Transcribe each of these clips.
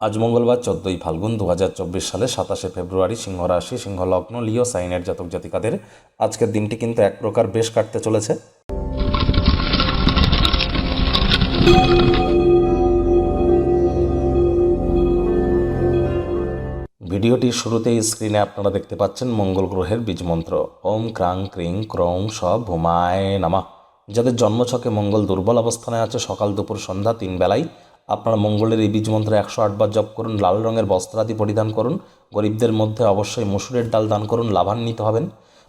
আজ মঙ্গলবার চোদ্দই ফাল্গুন দু হাজার চব্বিশ সালে সাতাশে ফেব্রুয়ারি সিংহ রাশি সিংহ লগ্ন লিও সাইনের জাতক জাতিকাদের আজকের দিনটি কিন্তু এক প্রকার বেশ কাটতে চলেছে। ভিডিওটির শুরুতেই স্ক্রিনে আপনারা দেখতে পাচ্ছেন মঙ্গল গ্রহের বীজ মন্ত্র। ওম ক্রাং ক্রিং ক্রৌং স ভূমায় নামা। যাদের জন্মছকে মঙ্গল দুর্বল অবস্থানে আছে, সকাল দুপুর সন্ধ্যা তিন বেলায় আপনারা মঙ্গলের এই বীজ মন্ত্র একশো আটবার জপ করুন, লাল রঙের বস্ত্রাদি পরিধান করুন, গরিবদের মধ্যে অবশ্যই মসুরের ডাল দান করুন, লাভান্বিত হবেন।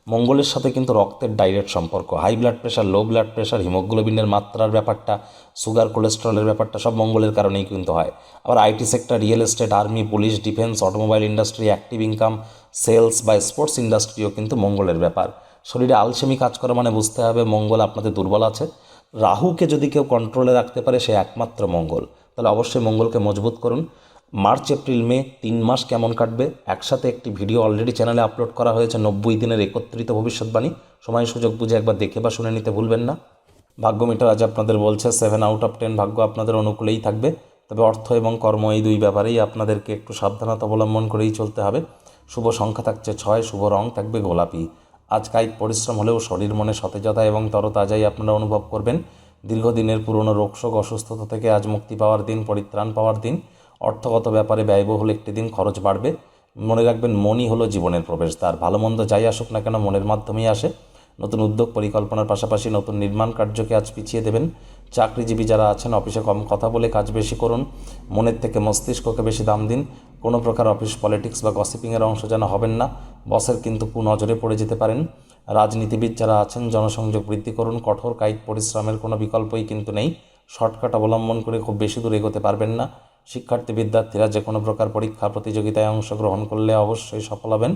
মঙ্গলের সাথে কিন্তু রক্তের ডাইরেক্ট সম্পর্ক high blood pressure low blood pressure হিমোগ্লোবিনের মাত্রার ব্যাপারটা সুগার কোলেস্ট্রলের ব্যাপারটা সব মঙ্গলের কারণেই কিন্তু হয়। আবার IT sector real estate army police defence automobile industry active income sales বা স্পোর্টস ইন্ডাস্ট্রিও কিন্তু মঙ্গলের ব্যাপার। শরীরে আলসেমি কাজ করা মানে বুঝতে হবে মঙ্গল আপনাদের দুর্বল আছে। রাহুকে যদি কেউ কন্ট্রোলে রাখতে পারে, সে একমাত্র মঙ্গল। তাহলে অবশ্যই মঙ্গলকে মজবুত করুন। মার্চ, এপ্রিল, মে তিন মাস কেমন কাটবে? একসাথে একটি ভিডিও অলরেডি চ্যানেলে আপলোড করা হয়েছে। নব্বই দিনের একত্রিত ভবিষ্যৎবাণী। সময় সুযোগ বুঝে একবার দেখে বা শুনে নিতে ভুলবেন না। ভাগ্য মিটার আজ আপনাদের বলছে সেভেন আউট অফ টেন ভাগ্য আপনাদের অনুকূলেই থাকবে। তবে অর্থ এবং কর্ম এই দুই ব্যাপারেই আপনাদেরকে একটু সাবধানতা অবলম্বন করেই চলতে হবে। শুভ সংখ্যা থাকছে ছয়, শুভ রং থাকবে গোলাপি। আজ কায়িক পরিশ্রম হলেও শরীর মনে সতেজতা এবং তরতাজাই আপনারা অনুভব করবেন। দীর্ঘদিনের পুরনো রোগশোক অসুস্থতা থেকে আজ মুক্তি পাওয়ার দিন, পরিত্রাণ পাওয়ার দিন, অর্থগত ব্যাপারে ব্যয়বহুল একটি দিন খরচ বাড়বে। মনে রাখবেন, মনই হলো জীবনের প্রবেশদ্বার। ভালো মন্দ যাই আসুক না কেন, মনের মাধ্যমেই আসে। নতুন উদ্যোগ পরিকল্পনার পাশাপাশি নতুন নির্মাণ কার্যকে আজ পিছিয়ে দেবেন। চাকরিজীবী যারা আছেন, অফিসে কম কথা বলে কাজ বেশি করুন। মনের থেকে মস্তিষ্ককে বেশি দাম দিন। কোনো প্রকার অফিস পলিটিক্স বা গসিপিংয়ের অংশ যেন হবেন না। বসের কিন্তু কুনজরে পড়ে যেতে পারেন। রাজনীতিবিদ যারা আছেন, জনসংযোগ বৃদ্ধি করুন। কঠোর কায়িক পরিশ্রমের কোনো বিকল্পই কিন্তু নেই। শর্টকাট অবলম্বন করে খুব বেশি দূর এগোতে পারবেন না। শিক্ষার্থী, বিদ্যার্থীরা যে কোনো প্রকার পরীক্ষা, প্রতিযোগিতায় অংশগ্রহণ করলে অবশ্যই সফল হবেন।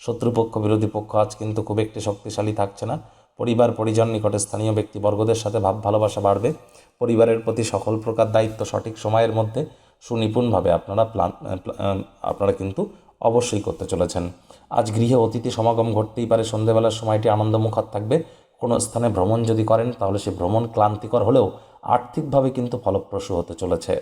শত্রুপক্ষ, বিরোধী পক্ষ আজ কিন্তু খুব একটি শক্তিশালী থাকছে না। পরিবার, পরিজন, নিকটে স্থানীয় ব্যক্তিবর্গদের সাথে ভাব ভালোবাসা বাড়বে। পরিবারের প্রতি সকল প্রকার দায়িত্ব সঠিক সময়ের মধ্যে সুনিপুণভাবে আপনারা প্লান আপনারা কিন্তু অবশ্যই করতে চলেছেন। আজ গৃহে অতিথি সমাগম ঘটতেই পারে, সন্ধেবেলার সময়টি আনন্দমুখর থাকবে। কোনো স্থানে ভ্রমণ যদি করেন, তাহলে সে ভ্রমণ ক্লান্তিকর হলেও আর্থিকভাবে কিন্তু ফলপ্রসূ হতে চলেছে।